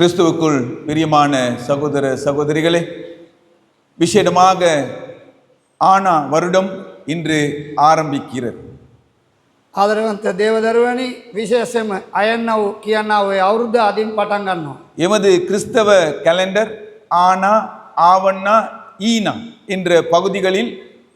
கிறிஸ்துவுக்குள் பிரியமான சகோதர சகோதரிகளே விசேடமாக ஆனா வருடம் இன்று ಆರಂಭಿಕ್ಕಿರದು ಆದರಂತ ದೇವದರ್ವಣಿ விசேஷம் ಅಯನ್ನವು ಕಿಯನ್ನವು ಅವೃದ್ಧ அதின் ಪಟಂಗನ್ನು எமது கிறிஸ்தவ கேலண்டர் ஆனா ஆவண்ணா ஈனா என்ற பகுதிகளில்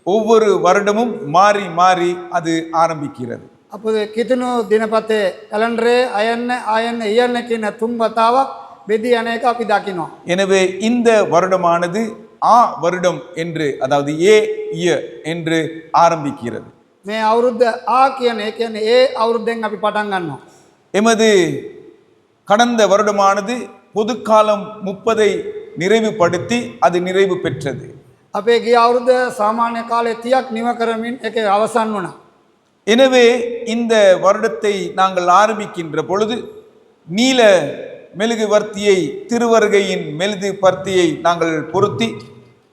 ஒவ்வொரு வருடமும் மாறி மாறி அது ஆரம்பிக்கிறது. அப்போது கிதுனு தினப்பத்து கலண்டரே அயன்ன அயன்ன இயன்னைக்கின துன்பத்தாவ තුම් වතාවක් බෙදි යන එක අපි දකිනවා. எனவே இந்த வருடமானது ஆ வருடம் என்று அதாவது ஏ இய என்று ஆரம்பிக்கிறது මේ අවුරුද්ධ ආ කියන ඒ කියන ඒ අවුරුද්ධෙන් අපි පටන් ගන්නවා. எமது கடந்த வருடமானது பொதுக்காலம் முப்பதை நிறைவுபடுத்தி அது நிறைவு பெற்றது අපේ ගිය අවුරුද්ධ සාමාන්‍ය කාලය තියක් නිව කරමින් එක අවසන් වුණා. எனவே இந்த வருடத்தை நாங்கள் ஆரம்பிக்கின்ற பொழுது நீல மெழுகுவர்த்தியை திருவருகையின் மெழுகு பர்த்தியை நாங்கள் பொருத்தி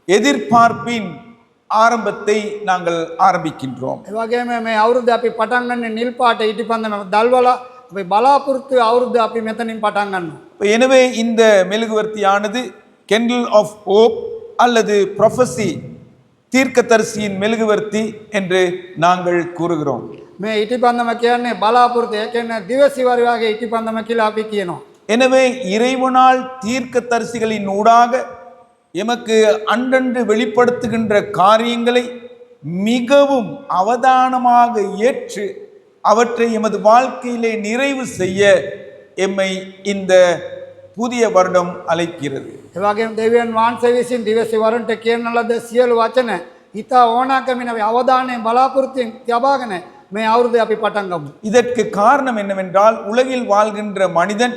எதிர்பார்ப்பின் ஆரம்பத்தை நாங்கள் ಆರಂಭಿக்கின்றோம் ಇವಾಗೆ ಮೇ ಅವರದ್ದು பட்டாங்கன்னு ಪಟಾಂಗಣ್ಣ ನಿಲ್ಪಾಟ ಇಟ್ಟು ಬಂದ ದಲ್ವಲ அப்போ பலாபுரத்து அவரது அப்படி மெத்த நின்பாட்டாங்கன்னு இப்போ எனவே இந்த மெழுகுவர்த்தியானது கெண்டில் ஆஃப் ஓப் அல்லது ப்ரொஃபஸி தீர்க்கதரிசியின் மெழுகுவர்த்தி என்று நாங்கள் கூறுகிறோம். மே இட்டி பந்தமக்கியான்னு பலாபுரத்து ஏக்கென்ன திவசி வரிவாக இட்டி பந்தமக்கியில் அப்படி கீணும் எனவே இறைவனால் தீர்க்கதரிசிகளின் ஊடாக எமக்கு அன்றன்று வெளிப்படுத்துகின்ற காரியங்களை மிகவும் அவதானமாக ஏற்று அவற்றை எமது வாழ்க்கையிலே நிறைவு செய்ய எம்மை இந்த புதிய வருடம் அழைக்கிறது ඒවගේ දෙවියන් වහන්සේ විසින් දිවසිවරන්ට කියන ලද සියලු වචන ඉතා ඕනාකමින අවධානය බලාපොරත්තුවෙන් තියබාගෙන මේ අවුරුද්ධ අපි පටන්ගමු. இதற்கு காரணம் என்னவென்றால் உலகில் வாழ்கின்ற மனிதன்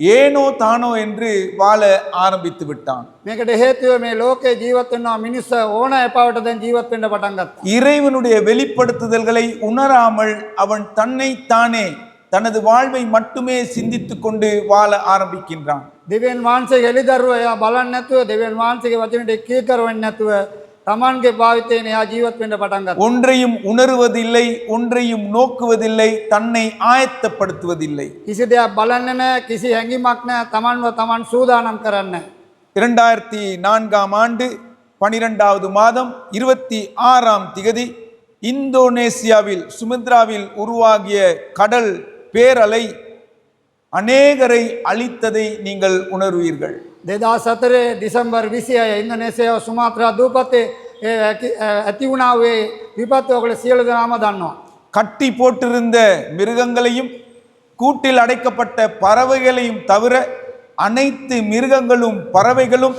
ஏனோ தானோ என்று வாழ ஆரம்பித்து விட்டான் මේකට හේතුව මේ ලෝකේ ජීවත්වන්නවා මිනිස්ස ඕන එපාවට දැන් ජීවත්වෙන්ට පටන්ගත්. இறைவனுடைய வெளிப்படுத்துதல்களை உணராமல் அவன் தன்னை தானே தனது வாழ்வை மட்டுமே சிந்தித்துக் கொண்டு வாழ ஆரம்பிக்கின்றான் දෙවන් වහන්සේ හෙළිදරුව එයා බලන්න නැතුව දෙවන් වහන්සේගේ වචනට කීකරුවෙන් නැතුව தமான்கை பாவித்தேனையா ஜீவத் என்ற பட்டாங்க ஒன்றையும் உணர்வதில்லை ஒன்றையும் நோக்குவதில்லை தன்னை ஆயத்தப்படுத்துவதில்லை. கிசிதே பலன்னன கிசி ஹங்கிமாக்ன தமான் தமான் சூதானம் கரன்ன. இரண்டாயிரத்தி நான்காம் ஆண்டு பனிரெண்டாவது மாதம் இருபத்தி ஆறாம் திகதி இந்தோனேசியாவில் சுமித்ராவில் உருவாகிய கடல் பேரலை அநேகரை அழித்ததை நீங்கள் உணர்வீர்கள். બે હજાર સત્તરે ડિસેમ્બર વીસીએ ಇಂಡೋನೇಷ್ಯಾ ಸುಮಾತ್ರ ದ್ವೀಪಕ್ಕೆ ಅತಿ ಉಣಾವೆ ವಿಪತ್ತುಗಳ ಸೀಳದ ನಾಮದಾನ கட்டி போட்டிருந்த மிருகங்களையும் கூட்டில் அடைக்கப்பட்ட பறவைகளையும் தவிர அனைத்து மிருகங்களும் பறவைகளும்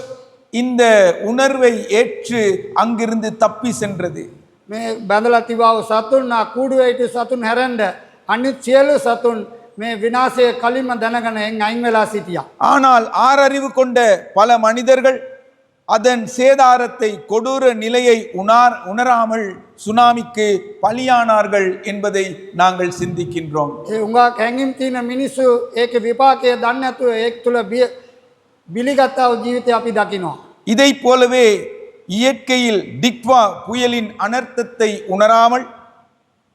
இந்த உணர்வை ஏற்று அங்கிருந்து தப்பி சென்றது மே பந்தலா திவாவு சத்துன் நான் கூடு வைட்டு சத்துன் ஹெரண்ட அன்னி சேலு சத்துன் මේ විනාසය කලින්ම දැනගන එන් අයින් වෙලා සිටියා. ஆனால் ஆறறிவு கொண்ட பல மனிதர்கள் அதன் சேதாரத்தை கொடூர நிலையை உணார் உணராமல் சுனாமிக்கு பலியானார்கள் என்பதை நாங்கள் சிந்திக்கின்றோம் ඒ උඟා කැඟිම් තියන මිනිස්සු ඒක විපාකය දන්න ඇතුව ඒක් තුළ බිලිගත්තාව ජීවිතය අපි දකිනවා. இதைப் போலவே இயற்கையில் டிக்வா புயலின் அனர்த்தத்தை உணராமல்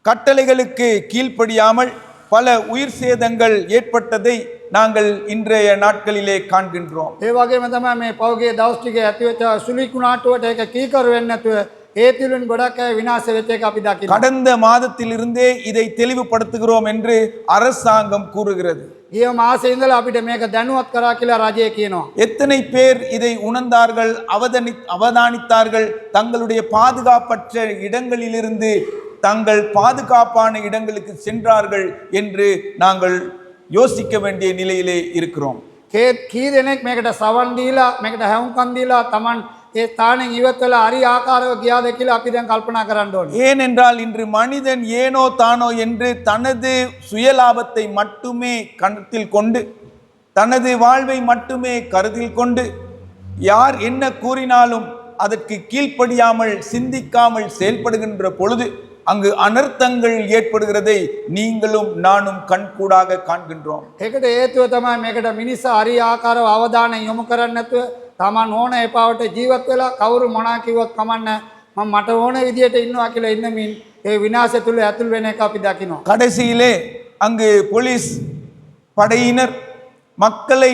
கட்டளைகளுக்கு கீழ்ப்படியாமல் பல உயிர் சேதங்கள் ஏற்பட்டதை நாங்கள் இன்றைய நாட்களிலே காண்கின்றோம் ඒ වගේ තම මේ පවගේ දෞෂ්ටික ඇතිවච සුලිකුණාටුවට එක කීකරු වෙන්න ඇතුව ඒතිලුන් ගොඩක් අය විනාස වෙච්ච එක අපි දකින. கடந்த மாதத்திலிருந்தே இதை தெளிவுபடுத்துகிறோம் என்று அரசாங்கம் கூறுகிறது ගිය මාසේ ඉඳලා අපිට මේක දැනුවත් කරා කියලා රජය කියනවා. எத்தனை பேர் இதை உணர்ந்தார்கள் அவதனி அவதானித்தார்கள் தங்களுடைய பாதுகாப்பற்ற இடங்களிலிருந்து தங்கள் பாதுகாப்பான இடங்களுக்கு சென்றார்கள் என்று நாங்கள் யோசிக்க வேண்டிய நிலையிலே இருக்கிறோம் කේත් කී දෙනෙක් මේකට සවන් දීලා මේකට හැවුම්කන් දීලා Taman ඒ ස්ථානෙන් ඉවත් වෙලා හරි ආකාරව ගියාද කියලා අපි දැන් කල්පනා කරන්න ඕනේ. ஏனென்றால் இன்று மனிதன் ஏனோ தானோ என்று தனது சுயலாபத்தை மட்டுமே கணத்தில் கொண்டு தனது வாழ்வை மட்டுமே கருத்தில் கொண்டு யார் என்ன கூறினாலும் அதற்கு கீழ்ப்படியாமல் சிந்திக்காமல் செயல்படுகின்ற பொழுது அங்கு அனர்த்தங்கள் ஏற்படுகிறதை நீங்களும் நானும் கண்கூடாக காண்கின்றோம் ඒකට හේතුව තමයි මේකට මිනිස්සා හරි ආකාරව අවධානය යොමු කරන්නේ නැතුව Taman ඕන එපාවට ජීවත් වෙලා කවුරු මොනා කිව්වත් කමන්න මම මට ඕන විදියට ඉන්නවා කියලා ඉන්නමින් ඒ විනාශය තුල ඇතුල් වෙන එක අපි දකිනවා. கடைசியிலே அங்கு போலீஸ் படையினர் மக்களை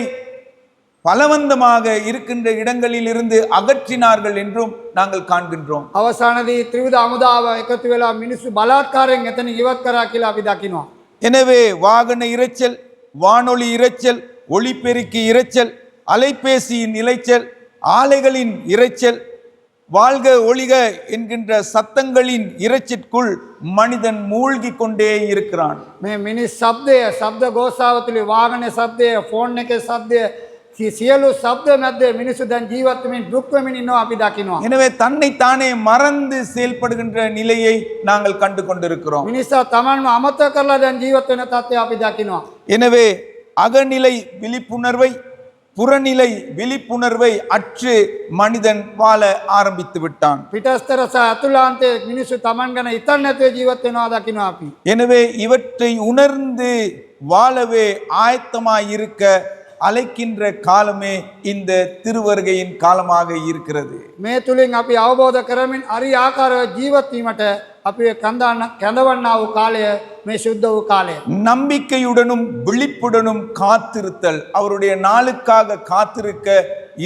பலவந்தமாக இருக்கின்ற இடங்களில் இருந்து அகற்றினார்கள் என்றும் நாங்கள் காண்கின்றோம். அவசானதி திரிவித அமுதாவ எக்கத்துவேலா மினிசு பலாத்காரம் எத்தனை யுவத்கராக்கிலா விதாக்கினோம் எனவே வாகன இரைச்சல் வானொலி இரைச்சல் ஒளிப்பெருக்கி இரைச்சல் அலைபேசியின் இரைச்சல் ஆலைகளின் இரைச்சல் வாழ்க ஒளிக என்கின்ற சத்தங்களின் இறைச்சிற்குள் மனிதன் மூழ்கி கொண்டே இருக்கிறான். மே மினி சப்தே சப்த கோசாவத்தில் வாகன சப்தே ஃபோன்னுக்கு சப்தே සියලු ශබ්ද මැද්දේ මිනිස්සු දැන් ජීවත්වමින් දුක්වමින් ඉන්නවා අපි දකිනවා. எனவே தன்னை தானே மறந்து செயல்படுகின்ற நிலையை நாங்கள் கண்டு கொண்டிருக்கிறோம் මිනිසා තමන්ම අමත කරලා දැන් ජීවත් වෙන තත්ත්වය අපි දකිනවා. எனவே அகநிலை விழிப்புணர்வை புறநிலை விழிப்புணர்வை அற்று மனிதன் வாழ ஆரம்பித்து விட்டான் පිටස්තර සහ ඇතුලාන්තය මිනිස්සු තමන් ගැන ඉතන් නැතුව ජීවත් වෙනවා දකිනවා අපි. எனவே இவற்றை உணர்ந்து வாழவே ஆயத்தமாய் இருக்க ಅಲೆಕ್ಕಿಂದ್ರ ಕಾಲಮೇ ಇಂದ ತಿರುವರ್ಗೆಯಿನ ಕಾಲಮಾಗ ಇರುಕ್ಕಿರದು ಮೇ ತುಲಿಂಗ್ ಅಪಿ ಅವಬೋಧ ಕರಮಿನ್ ಅರಿ ಆಕಾರ ಜೀವತ್ತೀಮಟ அப்போ கந்தான கந்தவண்ணாவு காலைய மே சுத்தவு காலைய நம்பிக்கையுடனும் விழிப்புடனும் காத்திருத்தல் அவருடைய நாளுக்காக காத்திருக்க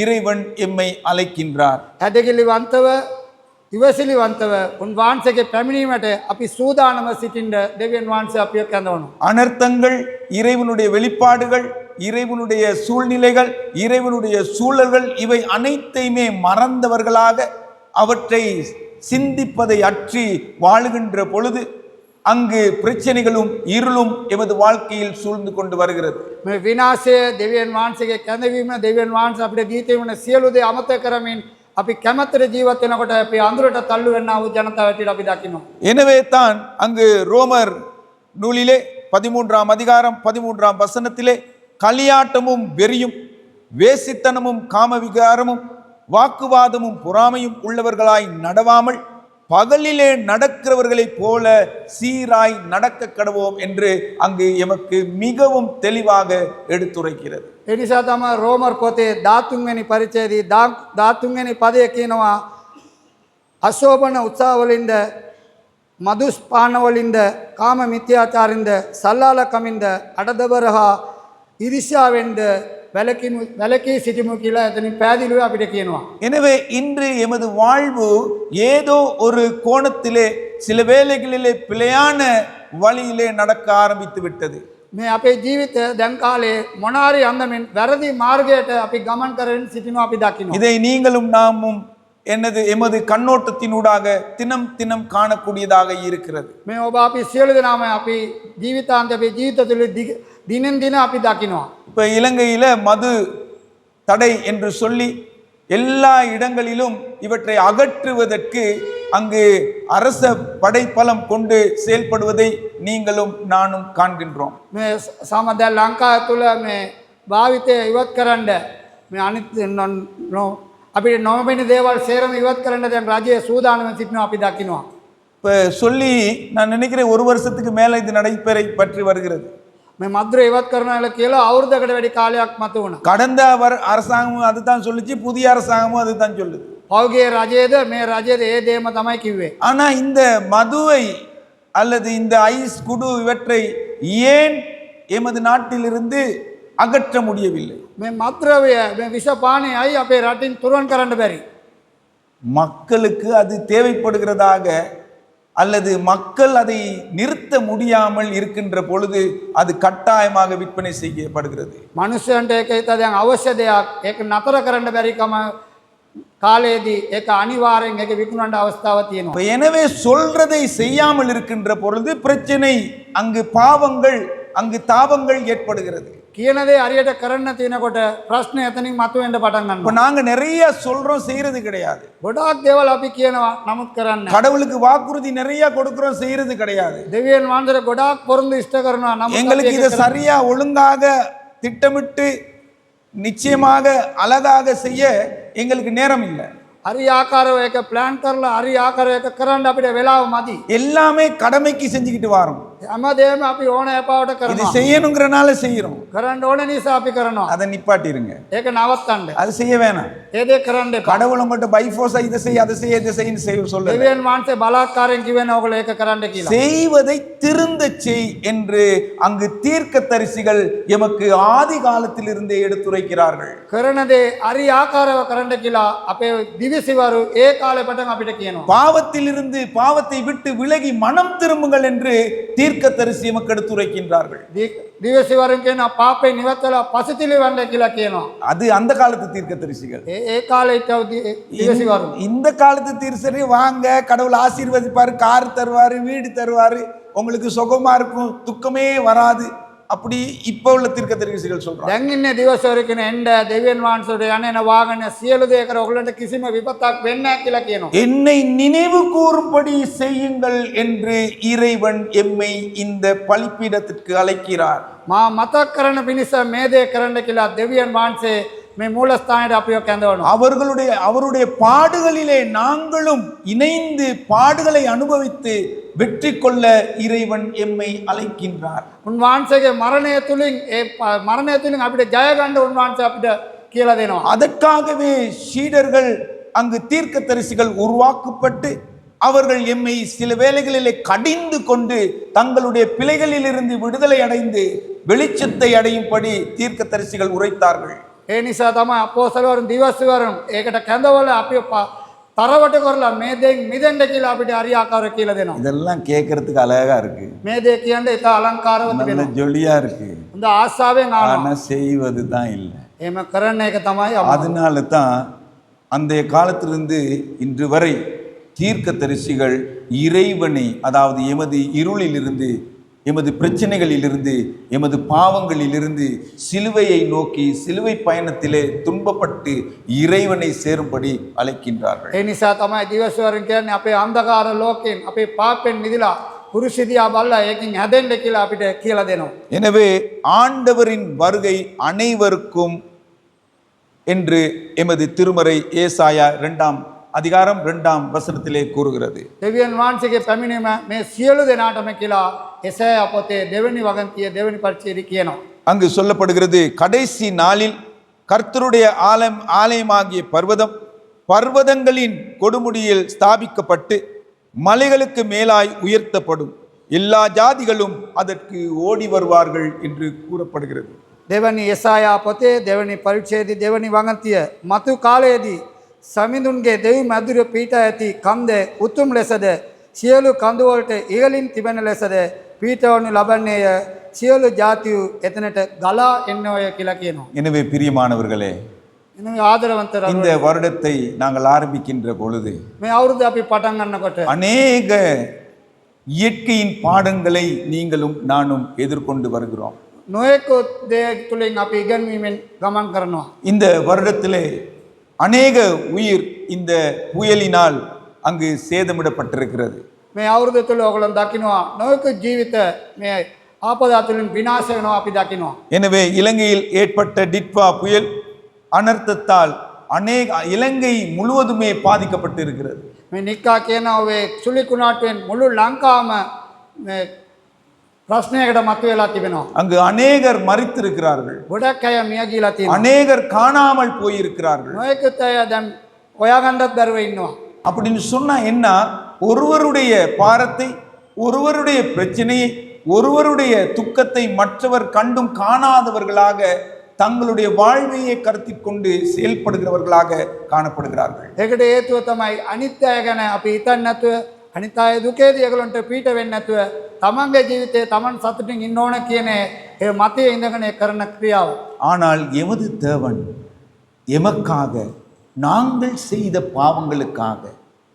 இறைவன் எம்மை அழைக்கின்றார். ததகிலி வந்தவ இவசிலி வந்தவ உன் வான்சகை பெமினிமேட்டு அப்படி சூதானம சிட்டின்ற தேவியன் வான்சை அப்பயோ கந்தவனும். அனர்த்தங்கள் இறைவனுடைய வெளிப்பாடுகள் இறைவனுடைய சூழ்நிலைகள் இறைவனுடைய சூழல்கள் இவை அனைத்தையுமே மறந்தவர்களாக அவற்றை சிந்திப்பதை அற்றி வாழுகின்ற பொழுது அங்கு பிரச்சனைகளும் இருளும் எமது வாழ்க்கையில் சூழ்ந்து கொண்டு வருகிறது මේ විනාසය දෙවියන් වහන්සගේ කැඳවීම දෙවියන් වහන්ස අපට දීතවන සියලුදේ අමත කරමින් අපි කැමතර ජීවත්වනකොට අපි අඳුරට තල්ලු වෙන්න වූ ජනතාවට අපි දකිනවා. எனவே தான் அங்கு ரோமர் நூலிலே பதிமூன்றாம் அதிகாரம் பதிமூன்றாம் வசனத்திலே களியாட்டமும் வெறியும் வேசித்தனமும் காமவிகாரமும் வாக்குவாதமும் பொறாமையும் உள்ளவர்களாய் நடவாமல் பகலிலே நடக்கிறவர்களைப் போல சீராய் நடக்க கடவோம் என்று அங்கு எமக்கு மிகவும் தெளிவாக எடுத்துரைக்கிறது එනිසා තම රෝමර් පොතේ ධාතුන්වැනි පරිචයදී ධාතුන්වැනි පදය කියනවා අශෝභන උත්සාවලින්ද මදුස්පානවලින්ද කාම මිත්‍යාචාරින්ද සල්ලාලකමින්ද අඩදබර හා ඉරිෂාවෙන්ද වැලකිනු වැලකී සිටිමු කියලා ඇතනින් පැදිලිව අපිට කියනවා. எனவே இன்று எமது வாழ்வு ஏதோ ஒரு கோணத்திலே சில வேளைகளிலே பிழையான வழியிலே நடக்க ஆரம்பித்து விட்டது මේ අපේ ජීවිතය දැන් කාලේ මොනාරි අන්දමින් වැරදි මාර්ගයට අපි ගමන් කරෙන් සිටිනවා අපි දකිනවා. இதை நீங்களும் நாமும் எனது எமது கண்ணோட்டத்தினூடாக தினம் தினம் காணக்கூடியதாக இருக்கிறது මේ ඔබ අපි සියලු දෙනාම අපි ජීවිතාන්ත අපේ ජීවිත தினம் தினம் அப்படி தாக்கினோம். இப்போ இலங்கையில் மது தடை என்று சொல்லி எல்லா இடங்களிலும் இவற்றை அகற்றுவதற்கு அங்கு அரச படைப்பலம் கொண்டு செயல்படுவதை நீங்களும் நானும் காண்கின்றோம். சமத லங்கா துல மே பாவித்த யுவத்கரண்ட மே அனைத்து அப்படி நோமினி தேவால் சேரம் யுவத்கரண்டது என் ராஜ்ய சூதானம் சிட்னோ அப்படி தாக்கினோம். இப்போ சொல்லி நான் நினைக்கிறேன் ஒரு வருஷத்துக்கு மேலே இது நடைபெறை பற்றி வருகிறது. మేము మధుర ఇవత్కరణ కీలో అవరుద కడవడి కాళయాత్మతువున கடந்த வர் அரசாங்கமும் அதுதான் சொல்லிச்சு புதிய அரசாங்கமும் அதுதான் சொல்லுது. அவகே రజేద மே రజేద ஏ దేమ తమై కివ్వే ஆனா இந்த மதுவை அல்லது இந்த ஐஸ் குடு இவற்றை ஏன் எமது நாட்டிலிருந்து அகற்ற முடியவில்லை? మే మద్రవ్య விஷ பானை అయి అపే రటిన్ తురన్ కరండ బెరి மக்களுக்கு அது தேவைப்படுகிறதாக அல்லது மக்கள் அதை நிறுத்த முடியாமல் இருக்கின்ற பொழுது அது கட்டாயமாக விற்பனை செய்யப்படுகிறது මනුෂ්‍යයන්ට ඒක හිත දැන් අවශ්‍ය දෙයක් ඒක නතර කරන්න බැරිකම කාලයේදී ඒක අනිවාරයෙන් එක විකුණන්ට අවස්ථාව තියෙනවා. இப்ப எனவே சொல்றதை செய்யாமல் இருக்கின்ற பொழுது பிரச்சனை அங்கு பாவங்கள் அங்கு தாபங்கள் ஏற்படுகிறது කියනදේ අරියට කරන්න තියෙනකොට ප්‍රශ්න එතනින් මතුවෙන්ට පටන් இப்ப ගන්න. நாங்க நிறைய சொல்றோம் செய்யறது கிடையாது ගොඩාක් දේවල් අපි කියනවා නමුත් කරන්න. கடவுளுக்கு வாக்குறுதி நிறைய கொடுக்கிறோம் செய்யறது கிடையாது දෙවියන් වන්දර ගොඩාක් පොරුන්දු ඉෂ්ට කරනවා නමුත් අපි எங்களுக்கு ඒක இதை කරන්නේ சரியா ஒழுங்காக திட்டமிட்டு நிச்சயமாக அழகாக செய்ய எங்களுக்கு நேரம் இல்லை හරි ආකාරව එක ප්ලෑන් කරලා හරි ආකාරය එක කරන්න අපිට වෙලාව මදි. எல்லாமே கடமைக்கு செஞ்சுக்கிட்டு வரோம் හැමදේම අපි ඕන එපාවට இது කරනවා செய்யணுங்கிறனால செய்யறோம் කරන්න ඕන නිසා අපි කරනවා அதை நிப்பாட்டிருங்க ඒක නවත්තන්න அது செய்ய வேணாம் ඒදේ කරන්න එපා கடவுள் உங்கள்கிட்ட பைஃபோர்ஸா இதை செய்ய அதை செய்ய இதை செய்யன்னு செய்ய சொல்ல දෙවියන් වහන්සේ බලාත්කාරයෙන් කිවෙන ඔගල ඒක කරන්න කියලා செய்வதை திருந்த செய் என்று அங்கு தீர்க்க தரிசிகள் எமக்கு ஆதி காலத்தில் இருந்தே எடுத்துரைக்கிறார்கள் කරන දේ අරි ආකාරව කරන්න කියලා අපේ දිවිසිවරු ඒ කාලෙ පටන් අපිට කියනවා பாவத்தில் இருந்து பாவத்தை விட்டு விலகி மனம் திரும்புங்கள் என்று தீர்க்க தீர்க்க தரிசியமக்கு எடுத்துரைக்கின்றார்கள் ದಿವಸವರೆಗಿನ ಪಾಪೆ ನಿವತ್ತಲ ಪಸತಿಲಿವನ್ನ ಕಿಲಕೇನೋ அது அந்த காலத்து தீர்க்க தரிசிகள் ಏ ಕಾಲ ದಿವಸವರು இந்த காலத்து தீர்சரி வாங்க கடவுள் ஆசீர்வதிப்பார் கார் தருவார் வீடு தருவார் உங்களுக்கு சுகமா இருக்கும் துக்கமே வராது அப்படி இப்ப உள்ள தீர்க்க தரிசிகள் சொல்றாங்க දැන් ඉන්නේ දිවසවරු කියන එන්න දෙවියන් වහන්සේට යන්නේ වාහන සියලු දේ කර ඔයගලන්ට කිසිම විපතක් වෙන්නේ නැහැ කියලා කියනවා என்னை நினைவு கூறும்படி செய்யுங்கள் என்று இறைவன் எம்மை இந்த பலிப்பீடத்திற்கு அழைக்கிறார் මා මතක් කරන පිණිස මේ දේ කරන්න කියලා දෙවියන් වහන්සේ මේ මූලස්ථානයට අපිව කැඳවනවා அவர்களுடைய அவருடைய பாடுகளிலே நாங்களும் இணைந்து பாடுகளை அனுபவித்து வெற்றி கொள்ள இறைவன் எம்மை அழைக்கின்றார். உன்வான்சைக்கு மரணே துளிங் மரணே துளிங் அப்படி ஜெயகாண்ட உன்வான்சை அப்படி கீழே தேனும் அதற்காகவே சீடர்கள் அங்கு தீர்க்க தரிசிகள் உருவாக்கப்பட்டு அவர்கள் எம்மை சில வேலைகளிலே கடிந்து கொண்டு தங்களுடைய பிழைகளிலிருந்து விடுதலை அடைந்து வெளிச்சத்தை அடையும்படி தீர்க்க தரிசிகள் உரைத்தார்கள். ஏனிசா தமா அப்போ சிலவரும் திவசுவரும் ஏகட்ட கந்தவல அப்போ තරවට කරලා මේ දෙයින් මිදෙන්ඩ කියලා අපිට අරියාකාර කියලා දෙනවා இதெல்லாம் கேட்கறதுக்கு அழகா இருக்கு මේ දේ කියන්න ඉතා අලංකාරව நல்ல තිබෙනවා ஜொலியா இருக்கு හොඳ ආසාාවෙන් ආන ஆனா செய்வது தான் இல்லை එම කරන්න එක තමයි අමාරු. அதனால தான் அந்த காலத்திலிருந்து இன்று வரை தீர்க்கதரிசிகள் இறைவனை அதாவது எமது இருளிலிருந்து எமது பிரச்சனைகளிலிருந்து எமது பாவங்களிலிருந்து சிலுவையை நோக்கி சிலுவை பயணத்திலே துன்பப்பட்டு இறைவனை சேரும்படி அழைக்கின்றார்கள் ඒ නිසා තමයි දිවස්වරුන් කියන්නේ අපේ අන්දකාර ලෝකෙන් අපේ පාපෙන් මිදිලා පුරුසිදියා බල්ලා ඒකින් හැදෙන්ඩ කියලා අපිට කියලා දෙනවා. எனவே ஆண்டவரின் வருகை அனைவருக்கும் என்று எமது திருமறை ஏசாயா இரண்டாம் அதிகாரம் இரண்டாம் வசனத்திலே கூறுகிறது දෙවියන් වහන්සේගේ පැමිණීම මේ සියලු දෙනාටම කියලා எசையா போத்தே தேவனி வகந்திய தேவனி பரிச்சேரி கேனோம் அங்கு சொல்லப்படுகிறது கடைசி நாளில் கர்த்தருடைய ஆலயம் ஆலயமாகிய பர்வதம் பர்வதங்களின் கொடுமுடியில் ஸ்தாபிக்கப்பட்டு மலைகளுக்கு மேலாய் உயர்த்தப்படும். எல்லா ஜாதிகளும் அதற்கு ஓடி வருவார்கள் என்று கூறப்படுகிறது. தேவனி எசாயா ಪೊತೆ தேவனி ಪರೀಕ್ಷೆದಿ தேவனி ವಾಂಗಂತಿಯ மது ಕಾಳೆಯದಿ ಸಮಿದುನ್ಗೆ ದೇವಿ ಮಧುರ ಪೀಠ ಎತ್ತಿ ಕಂದೆ ಉತ್ತುಮ್ ಲೆಸದೆ ಸಿಯಲು ಕಂದುವೊಲ್ಟೆ ಈಗಲಿನ ತಿಬೆನ පීටවනු ලබන්නේය සියලු ජාතියු එතනට ගලා එන්න ඔය කියලා කියනවා. எனவே பிரியமானவர்களே එන ආදරවන්තර இந்த வருடத்தை நாங்கள் ஆரம்பிக்கின்ற பொழுது මේ අවුරුදු අපි පටන් ගන්නකොට அநேக இயற்கையின் பாடங்களை நீங்களும் நானும் எதிர்கொண்டு வருகிறோம் නොයෙකුත් දේ තුළින් අපි ඉගැන්වීමෙන් ගමන් කරනවා. இந்த வருடத்திலே அநேக உயிர் இந்த புயலினால் அங்கு சேதமிடப்பட்டிருக்கிறது මේ අවුරුදු තුළ ඔගලන් දකිනවා නොයකුත් ජීවිත මේ ආපදා තුළින් විනාශ වෙනවා අපි දකිනවා. எனவே இலங்கையில் ஏற்பட்ட டிட்வா புயல் அனர்த்தத்தால் அநேக இலங்கை முழுவதுமே பாதிக்கப்பட்டு இருக்கிறது මේ නික්කා කියන ඔවේ සුලිකුණාටුවෙන් මුළු ලංකාම මේ ප්‍රශ්නයකට මතු වෙලා තිබෙනවා. அங்கு அநேகர் மறித்திருக்கிறார்கள் ගොඩක් අය මියගීලා තියෙනවා. அநேகர் காணாமல் போயிருக்கிறார்கள் නොයෙකුත් අය දැන් ඔයාගණ්ඩත් බැරුව ඉන්නවා. அப்படின்னு சொன்னா என்ன ஒருவருடைய பாரத்தை ஒருவருடைய பிரச்சனையை ஒருவருடைய துக்கத்தை மற்றவர் கண்டும் காணாதவர்களாக தங்களுடைய வாழ்வையை கருத்தில் கொண்டு செயல்படுகிறவர்களாக காணப்படுகிறார்கள் ඒකට හේතුව තමයි අනිත් අය ගැන අපි හිතන්නේ නැතුව අනිත් අය දුකේදී ඒගොල්ලන්ට පීඩ වෙන්නේ නැතුව තමන්ගේ ජීවිතේ තමන් සතුටින් ඉන්න ඕන කියන ඒ මතයේ ඉඳගෙන ඒ කරන ක්‍රියාව. ஆனால் எமது தேவன் எமக்காக நாங்கள் செய்த பாவங்களுக்காக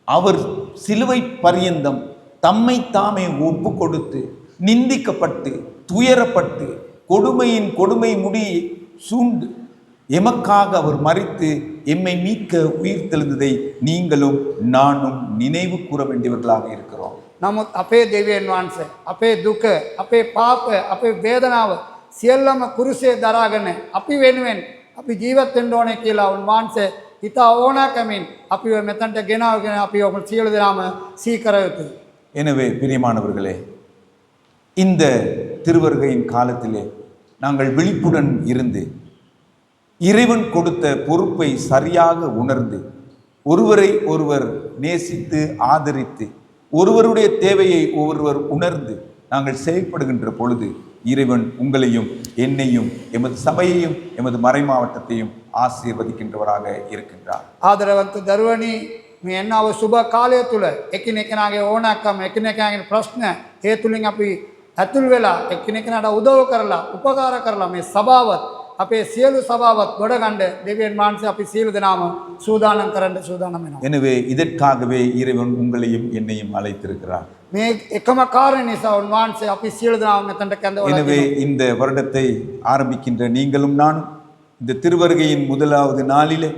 அவர் சிலுவை பரியந்தம் தம்மை தாமே ஒப்பு கொடுத்து நிந்திக்கப்பட்டு துயரப்பட்டு கொடுமையின் கொடுமை முடி சூண்டு எமக்காக அவர் மறித்து எம்மை மீட்க உயிர் தெழுந்ததை நீங்களும் நானும் நினைவு கூற வேண்டியவர்களாக இருக்கிறோம் නමුත් අපේ දෙවියන් වහන්සේ අපේ දුක අපේ පාප අපේ වේදනාව සියල්ලම කුරුසේ දරාගෙන අපි වෙනුවෙන් අපි ජීවත් වෙන්න ඕනේ කියලා උන්වහන්සේ හිතා ඕනකමින් අපිව මෙතනට ගෙනාවගෙන අපි ඔබ සියලු දෙනාම සීකර යුතුයි. எனவே பிரியமானவர்களே இந்த திருவருகையின் காலத்திலே நாங்கள் விழிப்புடன் இருந்து இறைவன் கொடுத்த பொறுப்பை சரியாக உணர்ந்து ஒருவரை ஒருவர் நேசித்து ஆதரித்து ஒருவருடைய தேவையை ஒருவர் உணர்ந்து நாங்கள் செயல்படுகின்ற பொழுது இறைவன் உங்களையும் என்னையும் எமது சபையையும் எமது மறை மறைமாவட்டத்தையும் ಆಶೀರ್ವದಿಕ್ಕಿಂದವರಾಗ ಇರ್ಕಿಂದ್ರಾರ್ ಆದರವಂತ தர்வணி ಎನ್ನಾವ ಶುಭ ಕಾಲೇ ತುಳ ಎಕ್ಕಿನೆಕ್ಕನಾಗೆ ಓಣಾಕಮ್ ಎಕ್ಕಿನೆಕ್ಕನಾಗಿನ ಪ್ರಶ್ನೆ ಹೇ ತುಳಿಂಗ್ ಅಪಿ ಹತ್ತುಲ್ವೆಲ ಎಕ್ಕಿನೆಕ್ಕನಾಡ ಉದವ ಕರಲ ಉಪಕಾರ ಕರಲ ಮೇ ಸಭಾವತ್ ಅಪೆ சேலு சபாவத் கொடகண்டு தேவியன் மான்சி அப்படி சீலுது நாம சூதானம் கரண்டு சூதானம் எனவே இதற்காகவே இறைவன் உங்களையும் என்னையும் அழைத்திருக்கிறார். எனவே இந்த வருடத்தை ஆரம்பிக்கின்ற நீங்களும் நானும் இந்த திருவருகையின் முதலாவது நாளிலே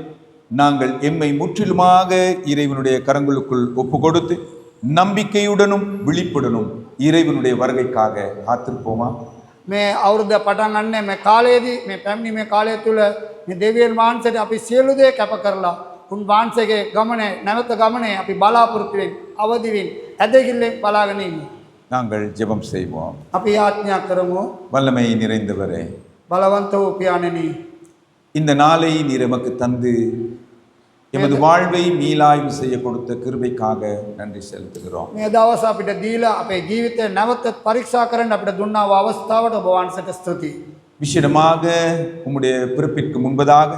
நாங்கள் எம்மை முற்றிலுமாக இறைவனுடைய கரங்களுக்குள் ஒப்பு கொடுத்து நம்பிக்கையுடனும் விழிப்புடனும் இறைவனுடைய வருகைக்காக காத்திருப்போமா? மே அவருடைய பட்டாங்கண்ணே மே காலேதி மே ஃபேமிலி மே காலேத்துல மே தேவியர் மான்சரி அப்படி சேலுதே கேப்ப கரலாம் කැප කරලා උන්වහන්සේගේ ගමනේ නැවත ගමනේ අපි බලාපොරොත්තුවෙන් අවදිවෙන් ඇදගිල්ලෙන් බලාගෙන ඉන්න. நாங்கள் ஜெபம் செய்வோம் අපි යාඥා කරමු வல்லமை நிறைந்தவரே බලවන්ත වූ පියාණෙනි இந்த நாளை நீர் எமக்கு தந்து எமது வாழ்வை மீளாய்வு செய்ய கொடுத்த கிருபைக்காக நன்றி செலுத்துகிறோம் මේ දවස අපිට දීලා අපේ ජීවිතය නැවතත් පරීක්ෂා කරන්න අපිට දුන්නාව අවස්ථාවට ඔබ වහන්සේට ස්තුතියි. விசேடமாக உம்முடைய பிறப்பிற்கு முன்பதாக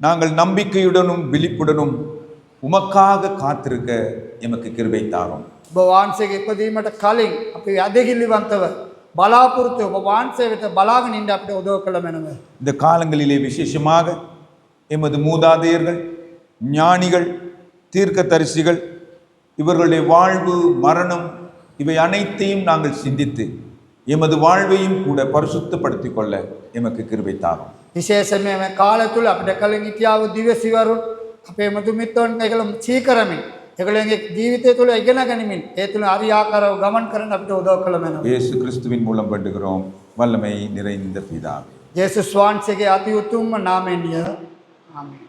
நாங்கள் நம்பிக்கையுடனும் விழிப்புடனும் உமக்காக காத்திருக்க எமக்கு கிருபை தாரும் ඔබ වහන්සේගේ ඉපදීමට කලින් අපි අදගිල්ලිවන්තව බලාපොරොත්තු ඔබ වහන්සේ වෙත බලාගෙන ඉන්න අපිට උදව් කළ මැනව. இந்த காலங்களிலே விசேஷமாக எமது மூதாதையர்கள் ஞானிகள் தீர்க்கதரிசிகள் இவர்களுடைய வாழ்வு மரணம் இவை அனைத்தையும் நாங்கள் சிந்தித்து எமது வாழ்வையும் கூட பரிசுத்தப்படுத்திக் கொள்ள எமக்கு கிருபை தாரும் විශේෂම මේ කාල තුළ අපිට කලින් ඉතියාව දිවසිවරුන් අපේ මතුමිත්තවන් එකළම් චීකරමින් එකළගේ ජීවිතය තුළ ඉගෙන ගනිමින් ඒ තුළ අරියාකරව ගමන් කරන අපිට උදව් කළ මැනව. இயேசு கிறிஸ்துவின் மூலம் வேண்டுகிறோம் வல்லமை நிறைந்த பிதாவே ජේසුස් වහන්සේගේ අති උතුම්ම නාමෙන්ය ආමේන්.